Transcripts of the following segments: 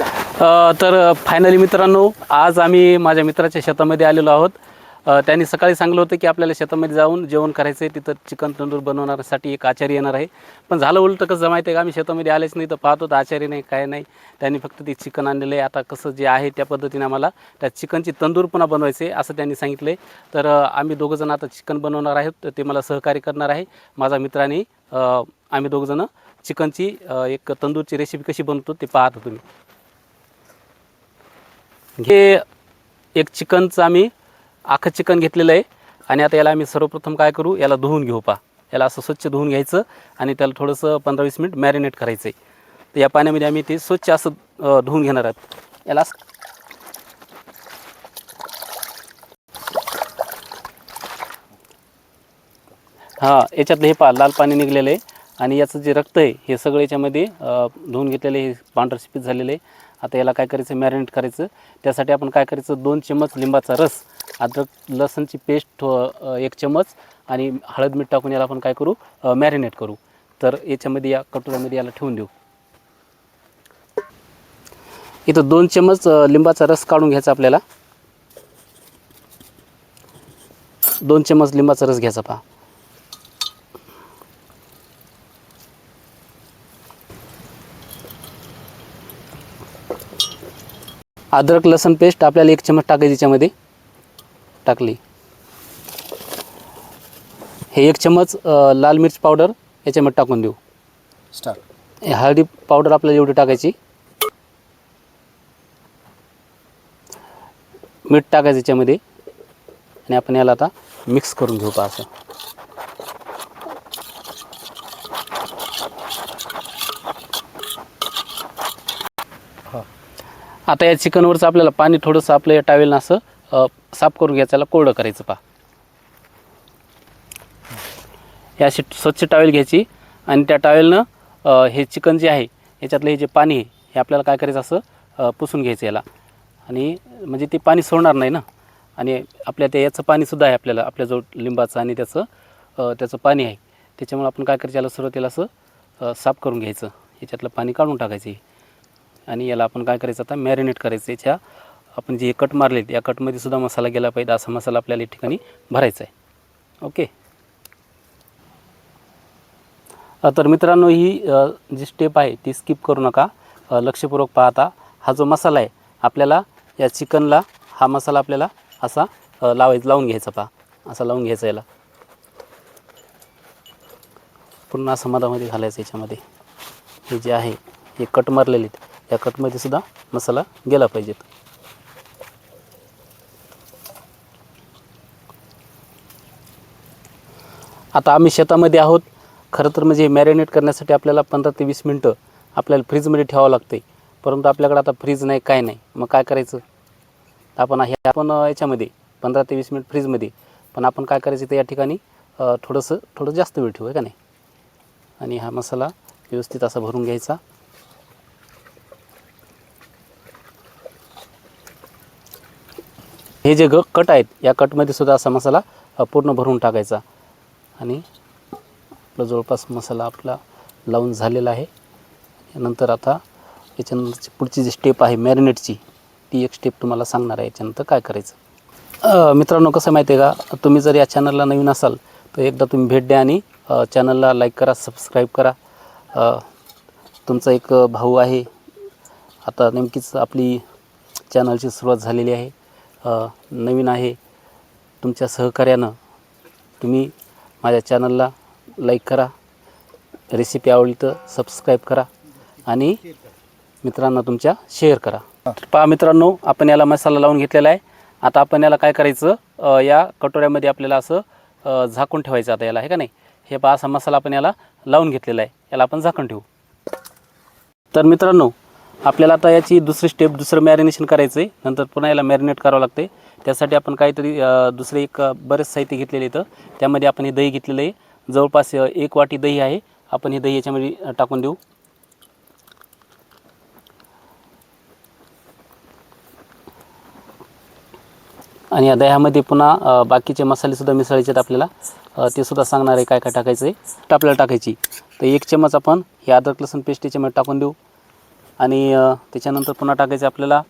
अ, तर फायनली मित्रांनो आज आम्ही माझ्या मित्राच्या शेतामध्ये आलेलो आहोत. अ, त्यांनी सकाळी सांगलं होतं की आपल्याला शेतामध्ये जाऊन जेवण करायचं आहे. तिथं चिकन तंदूर बनवण्यासाठी एक आचारी येणार आहे. पण झालं उलटं कसं माहिती आहे का? आम्ही शेतामध्ये आलेच नाही तर पाहतो तर आचारी नाही काय नाही. त्यांनी फक्त ते चिकन आणलेलं आहे. आता कसं जे आहे त्या पद्धतीने आम्हाला त्या चिकनची तंदूर पुन्हा बनवायचे आहे असं त्यांनी सांगितलं आहे. तर अ, आम्ही दोघंजण आता चिकन बनवणार आहोत तर ते मला सहकार्य करणार आहे. माझा मित्राने अ, आम्ही दोघंजणं चिकनची अ, एक तंदूरची रेसिपी कशी बनवतो ते पाहता तुम्ही. हे एक चिकनचं आम्ही आखं चिकन घेतलेलं आहे. आणि आता याला आम्ही सर्वप्रथम काय करू? याला धुवून घेऊ पा. याला असं स्वच्छ धुवून घ्यायचं आणि त्याला थोडंसं पंधरा वीस मिनिट मॅरिनेट करायचं आहे तर या पाण्यामध्ये आम्ही ते स्वच्छ असं धुवून घेणार आहोत. याला असं हां याच्यातलं हे पा लाल पाणी निघलेलं आहे. आणि याचं जे रक्त आहे हे सगळं याच्यामध्ये धुवून घेतलेलं हे पांढरं शिपीत झालेलं आहे. आता याला काय करायचं? मॅरिनेट करायचं. त्यासाठी आपण काय करायचं? दोन चम्मच लिंबाचा रस अद्रक लसणची पेस्ट एक चम्मच आणि हळद मीठ टाकून याला आपण काय करू? मॅरिनेट करू. तर याच्यामध्ये या कटोऱ्यामध्ये याला ठेवून देऊ. इथं दोन चम्मच लिंबाचा रस काढून घ्यायचा आपल्याला. दोन चम्मच लिंबाचा रस घ्यायचा पहा. अद्रक लसण पेस्ट आपल्याला एक चमच टाकायची याच्यामध्ये टाकली. हे एक चमच लाल मिर्च पावडर याच्यामध्ये टाकून देऊ. स्टार्ट हे हळदी पावडर आपल्याला एवढी टाकायची. मीठ टाकायचं याच्यामध्ये. आणि आपण याला आता मिक्स करून घेऊ पहा असं. आता या चिकनवरचं आपल्याला पाणी थोडंसं आपलं या टावेलनं असं साफ करून घ्यायचं याला कोरडं करायचं पा हे अशी स्वच्छ टावेल घ्यायची आणि त्या टावेलनं हे चिकन जे आहे याच्यातलं हे जे पाणी आहे हे आपल्याला काय करायचं असं पुसून घ्यायचं याला. आणि म्हणजे ते पाणी सोडणार नाही ना. आणि आपल्या त्या याचं पाणीसुद्धा आहे आपल्याला आपल्याजवळ लिंबाचं आणि त्याचं त्याचं पाणी आहे त्याच्यामुळे आपण काय करायचं याला सुरुवातीला असं साफ करून घ्यायचं. याच्यातलं पाणी काढून टाकायचं आणि याला आपण काय करायचं आता? मॅरिनेट करायचं. याच्या आपण जे कट मारले या कटमध्ये सुद्धा मसाला गेला पाहिजे. असा मसाला आपल्याला या ठिकाणी भरायचा आहे. ओके तर मित्रांनो ही जी स्टेप आहे ती स्किप करू नका. लक्षपूर्वक पाहता हा जो मसाला आहे आपल्याला या चिकनला हा मसाला आपल्याला असा लावायचा लावून घ्यायचा पहा. असा लावून घ्यायचा याला. पूर्ण असं मधामध्ये घालायचं याच्यामध्ये. हे जे आहे हे कट मारलेले आहेत. या कटमध्ये सुद्धा मसाला गेला पाहिजेत. आता आम्ही शेतामध्ये आहोत. खरं तर म्हणजे मॅरिनेट करण्यासाठी आपल्याला पंधरा ते वीस मिनटं आपल्याला फ्रीजमध्ये ठेवावं लागते परंतु आपल्याकडे आता फ्रीज नाही काय नाही. मग काय करायचं? आपण हे आपण याच्यामध्ये पंधरा ते वीस मिनिट फ्रीजमध्ये पण आपण काय करायचं तर या ठिकाणी थोडंसं थोडं जास्त वेळ ठेवू आहे का नाही? आणि हा मसाला व्यवस्थित असा भरून घ्यायचा. हे जे ग कट आहेत या कटमध्ये सुद्धा असा मसाला पूर्ण भरून टाकायचा. आणि आपला जवळपास मसाला आपला लावून झालेला आहे. नंतर आता याच्यानंतरची पुढची जी स्टेप आहे मॅरिनेटची ती एक स्टेप तुम्हाला सांगणार आहे. याच्यानंतर काय करायचं? मित्रांनो कसं माहिती आहे का? तुम्ही जर या चॅनलला नवीन असाल तर एकदा तुम्ही भेट द्या आणि चॅनलला लाईक करा सबस्क्राईब करा. तुमचा एक भाऊ आहे. आता नेमकीच आपली चॅनलची सुरुवात झालेली आहे. नवीन आहे. तुमच्या सहकार्यानं तुम्ही माझ्या चॅनलला लाईक करा रेसिपी आवडली तर सबस्क्राईब करा आणि मित्रांना तुमच्या शेअर करा. पहा मित्रांनो आपण याला मसाला लावून घेतलेला आहे. आता आपण याला काय करायचं या कटोऱ्यामध्ये आपल्याला असं झाकून ठेवायचं आता याला आहे का नाही? हे पहा असा मसाला आपण याला लावून घेतलेला आहे. याला आपण झाकण ठेवू. तर मित्रांनो आपल्याला आता याची दुसरी स्टेप दुसरं मॅरिनेशन करायचं आहे नंतर पुन्हा याला मॅरिनेट करावं लागते त्यासाठी आपण काहीतरी दुसरे एक बरेच साहित्य घेतलेले इथं त्यामध्ये आपण हे दही घेतलेलं आहे. जवळपास एक वाटी दही आहे. आपण हे दही याच्यामध्ये टाकून देऊ. आणि या दह्यामध्ये पुन्हा बाकीचे मसालेसुद्धा मिसळायचे आहेत आपल्याला. ते सुद्धा सांगणार आहे काय काय टाकायचं आहे आपल्याला टाकायची. तर एक चमच आपण हे अद्रक लसूण पेस्ट याच्यामध्ये टाकून देऊ. आणि त्याच्यानंतर पुन्हा टाकायचं आपल्याला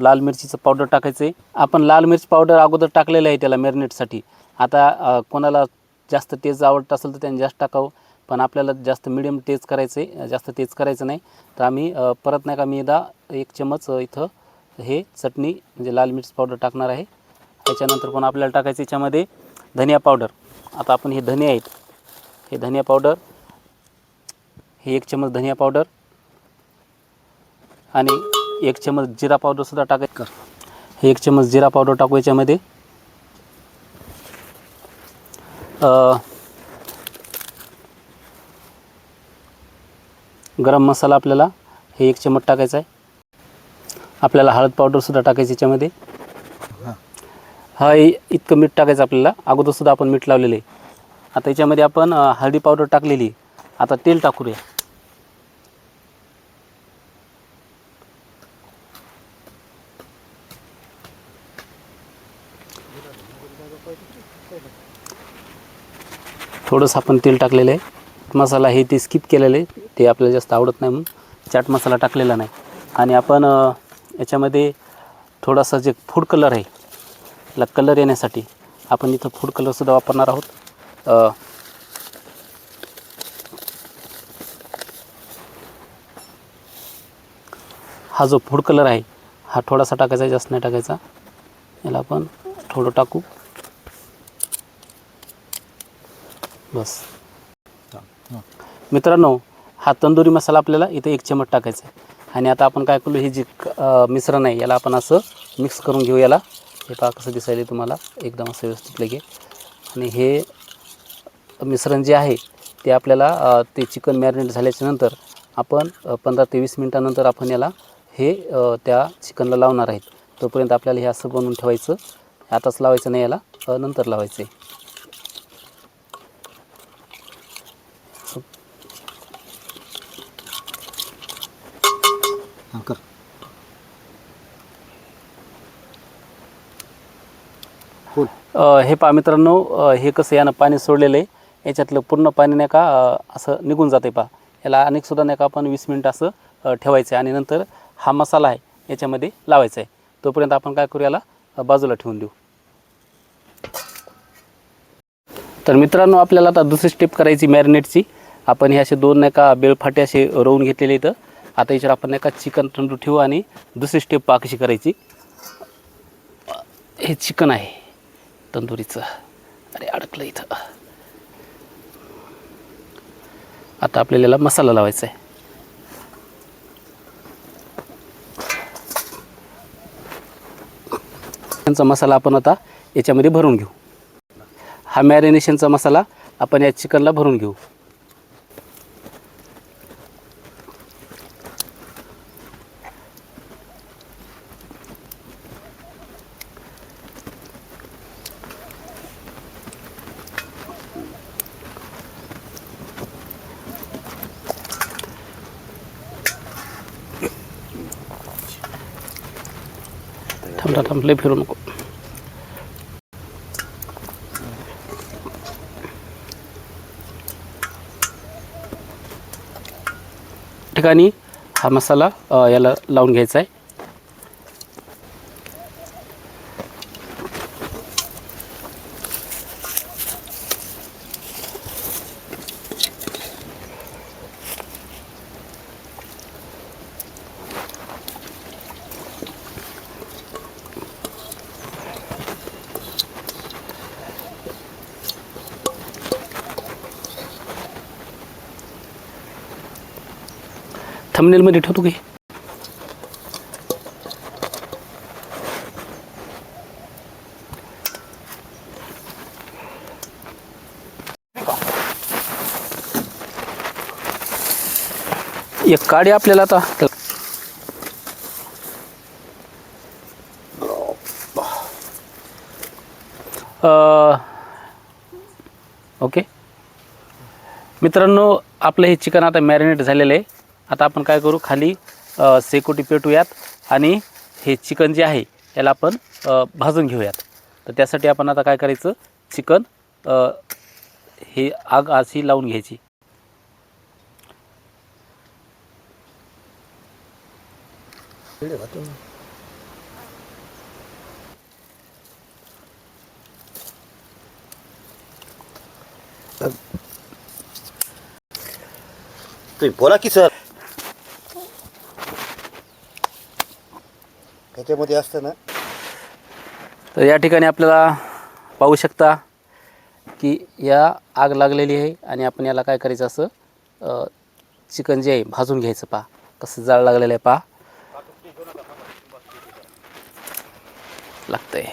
लाल मिरचीचं पावडर टाकायचं आहे आपण लाल मिरची पावडर अगोदर टाकलेलं आहे त्याला मॅरिनेटसाठी आता कोणाला जास्त तेज आवडत असेल तर त्यांनी जास्त टाकावं. पण आपल्याला जास्त मिडियम तेज करायचं आहे जास्त तेज करायचं नाही. तर आम्ही परत नाही का मी एकदा एक चमच इथं हे चटणी म्हणजे लाल मिरची पावडर टाकणार आहे. त्याच्यानंतर पण आपल्याला टाकायचं याच्यामध्ये धनिया पावडर आता आपण हे धने आहेत. हे धनिया पावडर हे एक चमच धनिया पावडर आणि एक चमच जिरा पावडरसुद्धा टाकायचं हे एक चमच जिरा पावडर टाकू याच्यामध्ये. गरम मसाला आपल्याला हे एक चमच टाकायचा आहे. आपल्याला हळद पावडरसुद्धा टाकायची याच्यामध्ये. हा इ- इतकं मीठ टाकायचं आपल्याला. अगोदरसुद्धा आपण मीठ लावलेलं आहे. आता याच्यामध्ये आपण हळदी पावडर टाकलेली आता तेल टाकूया. थोडंसं आपण तेल टाकलेलं आहे. मसाला हे ते स्किप केलेलं आहे. ते आपल्याला जास्त आवडत नाही म्हणून चाट मसाला टाकलेला नाही. आणि आपण याच्यामध्ये थोडासा जे फूड कलर आहे याला कलर येण्यासाठी आपण इथं फूड कलरसुद्धा वापरणार आहोत. हा जो फूड कलर आहे हा थोडासा टाकायचा आहे, जास्त नाही टाकायचा. याला आपण थोडं टाकू. बस. मित्रांनो हा तंदुरी मसाला आपल्याला इथे एक चमच टाकायचा आहे. आणि आता आपण काय करू हे जे मिश्रण आहे याला आपण असं मिक्स करून घेऊ याला. हे पहा कसं दिसायला तुम्हाला. एकदम असं व्यवस्थित लगे. आणि हे मिश्रण जे आहे ते आपल्याला ते चिकन मॅरिनेट झाल्याच्यानंतर आपण पंधरा ते वीस मिनटानंतर आपण याला हे त्या चिकनला लावणार आहेत. तोपर्यंत आपल्याला हे असं बनवून ठेवायचं. आताच लावायचं नाही याला नंतर लावायचं आहे हां कर हे पहा मित्रांनो हे कसं यानं पाणी सोडलेलं आहे. याच्यातलं पूर्ण पाणी नाही का असं निघून जाते पहा. याला अनेकसुद्धा नाही का आपण वीस मिनटं असं ठेवायचं आहे. आणि नंतर हा मसाला आहे याच्यामध्ये लावायचा आहे. तोपर्यंत आपण काय करू याला बाजूला ठेवून देऊ. तर मित्रांनो आपल्याला आता दुसरी स्टेप करायची मॅरिनेटची आपण हे असे दोन नाही का बेळफाटे असे रोवून घेतलेले इथं. आता याच्यावर आपण एका चिकन तंडू ठेवू आणि दुसरी स्टेप पाकशी करायची. हे चिकन आहे तंदुरीचं. अरे अडकलं इथं. आता आपल्याला याला मसाला लावायचा आहे. त्यांचा मसाला आपण आता याच्यामध्ये भरून घेऊ. हा मॅरिनेशनचा मसाला आपण या चिकनला भरून घेऊ. थांब थांब, लय फिरू नको. ठिकाणी हा मसाला याला लावून घ्यायचा आहे. थंबनेलमध्ये ठेवतो की? एक काडी आपल्याला आता. ओके. मित्रांनो आपलं हे चिकन आता मॅरिनेट झालेलं आहे. आता आपण काय करू? खाली सेकोटी शेकोटी पेटूयात आणि हे चिकन जे आहे याला आपण भाजून घेऊयात. तर त्यासाठी आपण आता काय करायचं? चिकन हे आग अशी लावून घ्यायची. बोला की सर. ह्याच्यामध्ये असतं ना. तर या ठिकाणी आपल्याला पाहू शकता की या आग लागलेली आहे आणि आपण याला काय करायचं असं चिकन जे आहे भाजून घ्यायचं पहा कसं जाळ लागलेलं आहे पहा लागतंय.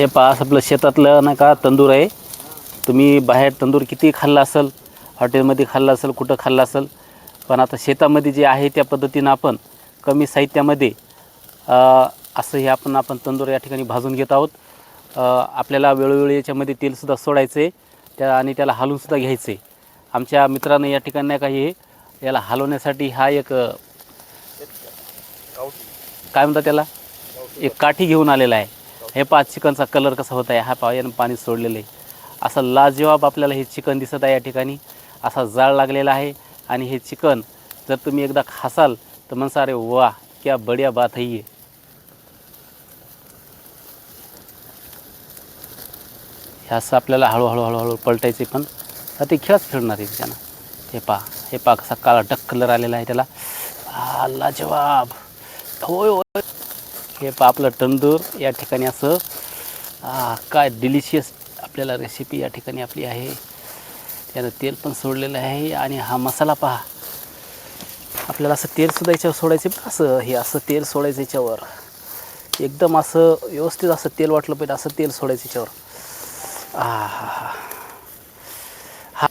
हे पहा आपलं शेतातलं नाही का तंदूर आहे. तुम्ही बाहेर तंदूर किती खाल्ला असेल हॉटेलमध्ये खाल्ला असेल कुठं खाल्ला असेल पण आता शेतामध्ये जे आहे त्या पद्धतीनं आपण कमी साहित्यामध्ये असं हे आपण आपण तंदूर या ठिकाणी भाजून घेत आहोत. आपल्याला वेळोवेळी याच्यामध्ये तेलसुद्धा सोडायचे त्या आणि त्याला हलवूनसुद्धा घ्यायचे आमच्या मित्रानं या ठिकाणी नाही काही याला हलवण्यासाठी हा एक काय म्हणतात त्याला? एक काठी घेऊन आलेला आहे. हे पहा चिकनचा कलर कसा होत आहे हा पायानं पाणी सोडलेलं आहे. असं लाजवाब आपल्याला हे चिकन दिसत आहे या ठिकाणी. असा जाळ लागलेला आहे. आणि हे चिकन जर तुम्ही एकदा खासाल तर म्हणसा अरे वा क्या बढिया बात है ये. हे असं आपल्याला हळूहळू हळूहळू पलटायचे पण. ते खेळच खेळणार आहे त्यानं हे पा हे पा कसा काळा डक कलर आलेला आहे त्याला. लाजवाब. होय होय. हे पहा आपलं तंदूर या ठिकाणी असं काय डिलिशियस आपल्याला रेसिपी या ठिकाणी आपली आहे. त्यानं तेल पण सोडलेलं आहे आणि हा मसाला पहा. आपल्याला असं तेलसुद्धा याच्यावर सोडायचं पण असं हे असं तेल सोडायचं याच्यावर. एकदम असं व्यवस्थित असं तेल वाटलं पाहिजे असं तेल सोडायचं याच्यावर. आ हा हा. हा.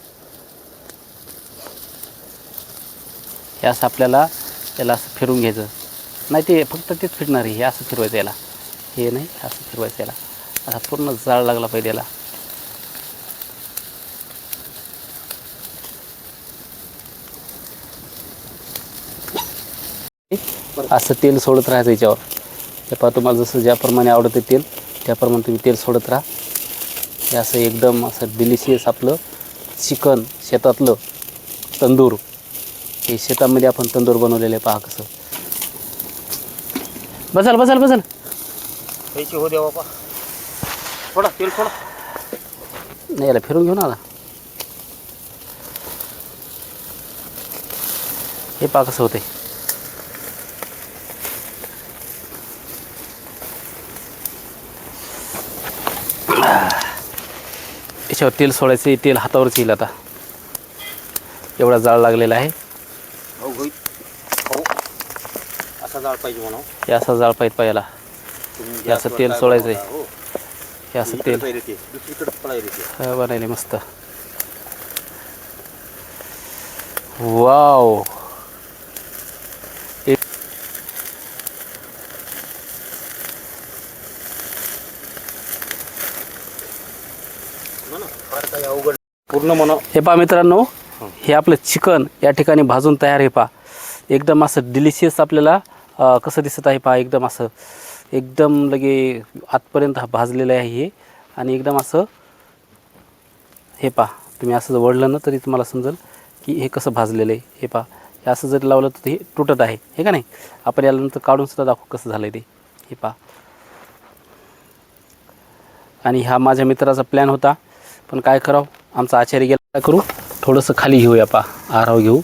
हे असं आपल्याला त्याला असं फिरून घ्यायचं. नाही ते फक्त तेच फिरणार आहे. हे असं फिरवायचं याला. हे नाही असं फिरवायचं याला. असा पूर्ण जाळ लागला पाहिजे याला. असं तेल सोडत राहायचं याच्यावर. ते पहा तुम्हाला जसं ज्याप्रमाणे आवडतं तेल त्याप्रमाणे तुम्ही तेल सोडत राहा. हे असं एकदम असं डिलिशियस आपलं चिकन शेतातलं तंदूर. हे शेतामध्ये आपण तंदूर बनवलेलं आहे पहा कसं. बसाल बसाल बसाल. पैसे हो द्या बापा थोडा तेल थोडा नाही याला फिरून घेऊ ना आता हे पहा कसं होते याच्यावर तेल सोडायचं तेल हातावरच येईल आता. एवढा जाळ लागलेला आहे हो होईल हो असा जाळ पाहिजे म्हणा हे असा जाळ पाहिजे पाहिला तुम्ही हे असं तेल सोडायचंय. बनवता, हो. हे असं तेल. दुसरीकडे पळायला हा, बनायले मस्त. वाव. पूर्ण म्हणा. हे पहा मित्रांनो हे. आपलं चिकन या ठिकाणी भाजून तयार आहे पहा. एकदम असं डिलिशियस आपल्याला कसं दिसत आहे पहा एकदम असं एकदम लगे आतपर्यंत हा भाजलेलं आहे हे. आणि एकदम असं हे पहा तुम्ही असं जर वळलं ना तरी तुम्हाला समजेल की हे कसं भाजलेलं आहे. हे पहा हे असं जर लावलं तर हे तुटत आहे हे का नाही? आपण याला नंतर काढून सुद्धा दाखवू कसं झालं आहे ते. हे पहा. आणि हा माझ्या मित्राचा प्लॅन होता पण काय करावं? आमचा आचार्य गेला. काय करू? थोडंसं खाली घेऊया पा आराव घेऊ.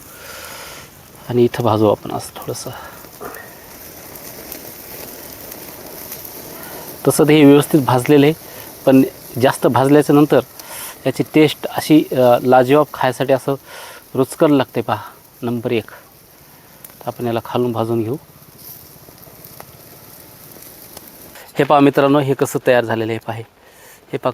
आणि इथं भाजू आपण असं थोडंसं. तसं ते हे व्यवस्थित भाजलेलं आहे. पण जास्त भाजल्याच्या नंतर याची टेस्ट अशी लाजवाब खायसाठी असं रुचकर लागते पहा. नंबर एक. आपण याला खालून भाजून घेऊ. हे पहा मित्रांनो हे कसं तयार झालेलं आहे पहा हे. हे पहा